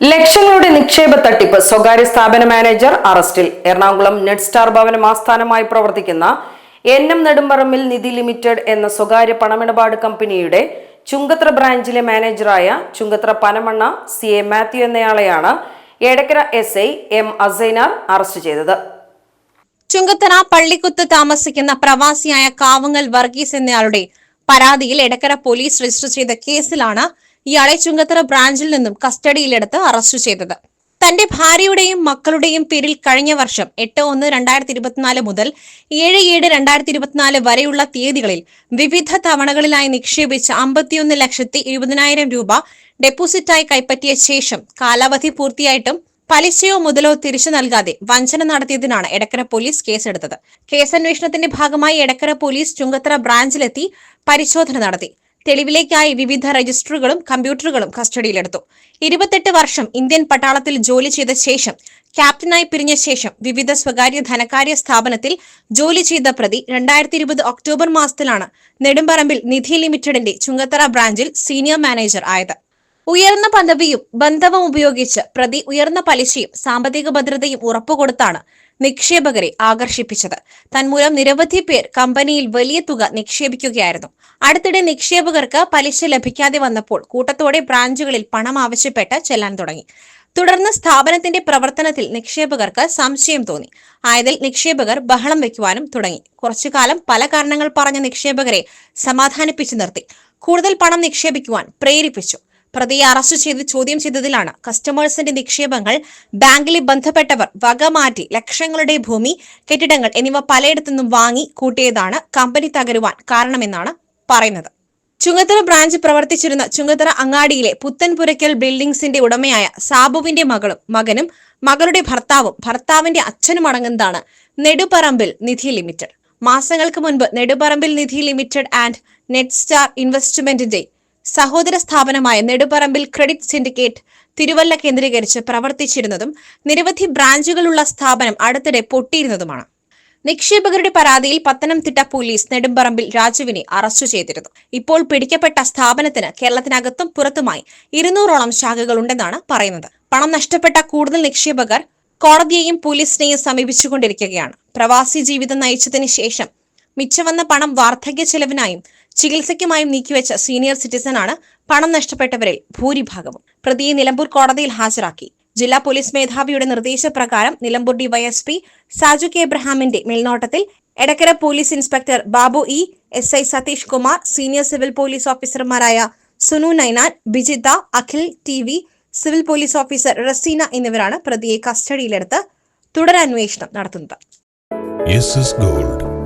നിക്ഷേപ തട്ടിപ്പ്. സ്വകാര്യ സ്ഥാപന മാനേജർ അറസ്റ്റിൽ. എറണാകുളം നെറ്റ് സ്റ്റാർ ഭവനം ആസ്ഥാനമായി പ്രവർത്തിക്കുന്ന N M Nedumparambil Nidhi limited എന്ന സ്വകാര്യ പണമിടപാട് കമ്പനിയുടെ ചുങ്കത്ര ബ്രാഞ്ചിലെ മാനേജറായ Chungathara Panamanna C A Mathew എന്നയാളെയാണ് Edakkara S I M Asainar arrest ചെയ്തത്. ചുങ്കത്തറ പള്ളിക്കുത്ത് താമസിക്കുന്ന പ്രവാസിയായ കാവുങ്ങൽ വർഗീസ് എന്നയാളുടെ പരാതിയിൽ എടക്കര പോലീസ് രജിസ്റ്റർ ചെയ്ത കേസിലാണ് ഇയാളെ ചുങ്കത്തറ ബ്രാഞ്ചിൽ നിന്നും കസ്റ്റഡിയിലെടുത്ത് അറസ്റ്റ് ചെയ്തത്. തന്റെ ഭാര്യയുടെയും മക്കളുടെയും പേരിൽ കഴിഞ്ഞ വർഷം എട്ട് ഒന്ന് രണ്ടായിരത്തി ഇരുപത്തിനാല് മുതൽ ഏഴ് ഏഴ് രണ്ടായിരത്തി ഇരുപത്തിനാല് വരെയുള്ള തീയതികളിൽ വിവിധ തവണകളിലായി നിക്ഷേപിച്ച അമ്പത്തിയൊന്ന് ലക്ഷത്തി ഇരുപതിനായിരം രൂപ ഡെപ്പോസിറ്റായി കൈപ്പറ്റിയ ശേഷം കാലാവധി പൂർത്തിയായിട്ടും പലിശയോ മുതലോ തിരിച്ചു നൽകാതെ വഞ്ചന നടത്തിയതിനാണ് എടക്കര പോലീസ് കേസെടുത്തത്. കേസന്വേഷണത്തിന്റെ ഭാഗമായി എടക്കര പോലീസ് ചുങ്കത്തറ ബ്രാഞ്ചിലെത്തി പരിശോധന നടത്തി. തെളിവിലേക്കായി വിവിധ രജിസ്റ്ററുകളും കമ്പ്യൂട്ടറുകളും കസ്റ്റഡിയിലെടുത്തു. ഇരുപത്തെട്ട് വർഷം ഇന്ത്യൻ പട്ടാളത്തിൽ ജോലി ചെയ്ത ശേഷം ക്യാപ്റ്റനായി പിരിഞ്ഞ ശേഷം വിവിധ സ്വകാര്യ ധനകാര്യ സ്ഥാപനത്തിൽ ജോലി ചെയ്ത പ്രതി രണ്ടായിരത്തി ഇരുപത് ഒക്ടോബർ മാസത്തിലാണ് നെടുമ്പറമ്പിൽ നിധി ലിമിറ്റഡിന്റെ ചുങ്കത്തറ ബ്രാഞ്ചിൽ സീനിയർ മാനേജർ ആയത്. ഉയർന്ന പദവിയും ബന്ധവും ഉപയോഗിച്ച് പ്രതി ഉയർന്ന പലിശയും സാമ്പത്തിക ഭദ്രതയും ഉറപ്പുകൊടുത്താണ് നിക്ഷേപകരെ ആകർഷിപ്പിച്ചത്. തന്മൂലം നിരവധി പേർ കമ്പനിയിൽ വലിയ തുക നിക്ഷേപിക്കുകയായിരുന്നു. അടുത്തിടെ നിക്ഷേപകർക്ക് പലിശ ലഭിക്കാതെ വന്നപ്പോൾ കൂട്ടത്തോടെ ബ്രാഞ്ചുകളിൽ പണം ആവശ്യപ്പെട്ട് ചെല്ലാൻ തുടങ്ങി. തുടർന്ന് സ്ഥാപനത്തിന്റെ പ്രവർത്തനത്തിൽ നിക്ഷേപകർക്ക് സംശയം തോന്നി. ആയതിൽ നിക്ഷേപകർ ബഹളം വെക്കുവാനും തുടങ്ങി. കുറച്ചു കാലം പല കാരണങ്ങൾ പറഞ്ഞ നിക്ഷേപകരെ സമാധാനിപ്പിച്ചു നിർത്തി. കൂടുതൽ പണം നിക്ഷേപിക്കുവാൻ പ്രേരിപ്പിച്ചു. പ്രതിയെ അറസ്റ്റ് ചെയ്ത് ചോദ്യം ചെയ്തതിലാണ് കസ്റ്റമേഴ്സിന്റെ നിക്ഷേപങ്ങൾ ബാങ്കിലെ ബന്ധപ്പെട്ടവർ വകമാറ്റി ലക്ഷങ്ങളുടെ ഭൂമി കെട്ടിടങ്ങൾ എന്നിവ പലയിടത്തുനിന്നും വാങ്ങി കൂട്ടിയതാണ് കമ്പനി തകരുവാൻ കാരണമെന്നാണ് പറയുന്നത്. ചുങ്കത്തറ ബ്രാഞ്ച് പ്രവർത്തിച്ചിരുന്ന ചുങ്കത്തറ അങ്ങാടിയിലെ പുത്തൻപുരയ്ക്കൽ ബിൽഡിംഗ്സിന്റെ ഉടമയായ സാബുവിന്റെ മകളും മകനും മകളുടെ ഭർത്താവും ഭർത്താവിന്റെ അച്ഛനും അടങ്ങുന്നതാണ് നെടുപറമ്പിൽ നിധി ലിമിറ്റഡ്. മാസങ്ങൾക്ക് മുൻപ് Nedumparambil Nidhi limited and net star ഇൻവെസ്റ്റ്മെന്റിന്റെ സഹോദര സ്ഥാപനമായ നെടുപറമ്പിൽ ക്രെഡിറ്റ് സിൻഡിക്കേറ്റ് തിരുവല്ല കേന്ദ്രീകരിച്ച് പ്രവർത്തിച്ചിരുന്നതും നിരവധി ബ്രാഞ്ചുകളുള്ള സ്ഥാപനം അടുത്തിടെ പൊട്ടിയിരുന്നതുമാണ്. നിക്ഷേപകരുടെ പരാതിയിൽ പത്തനംതിട്ട പോലീസ് നെടുമ്പറമ്പിൽ രാജുവിനെ അറസ്റ്റ് ചെയ്തിരുന്നു. ഇപ്പോൾ പിടിക്കപ്പെട്ട സ്ഥാപനത്തിന് കേരളത്തിനകത്തും പുറത്തുമായി ഇരുന്നൂറോളം ശാഖകളുണ്ടെന്നാണ് പറയുന്നത്. പണം നഷ്ടപ്പെട്ട കൂടുതൽ നിക്ഷേപകർ കോടതിയെയും പോലീസിനെയും സമീപിച്ചുകൊണ്ടിരിക്കുകയാണ്. പ്രവാസി ജീവിതം നയിച്ചതിന് ശേഷം മിച്ചവന്ന പണം വാർദ്ധക്യ ചെലവിനായും ചികിത്സയ്ക്കുമായും നീക്കിവെച്ച സീനിയർ സിറ്റിസണാണ് പണം നഷ്ടപ്പെട്ടവരിൽ ഭൂരിഭാഗവും. പ്രതിയെ നിലമ്പൂർ കോടതിയിൽ ഹാജരാക്കി. ജില്ലാ പോലീസ് മേധാവിയുടെ നിർദ്ദേശപ്രകാരം നിലമ്പൂർ ഡിവൈഎസ്പി സാജു കെ എബ്രഹാമിന്റെ മേൽനോട്ടത്തിൽ Edakkara police inspector Babu E S I Satheesh Kumar senior civil police ഓഫീസർമാരായ Sunu Nainan Bijitha Akhil T V civil police officer Raseena എന്നിവരാണ് പ്രതിയെ കസ്റ്റഡിയിലെടുത്ത് തുടരന്വേഷണം നടത്തുന്നത്. Gold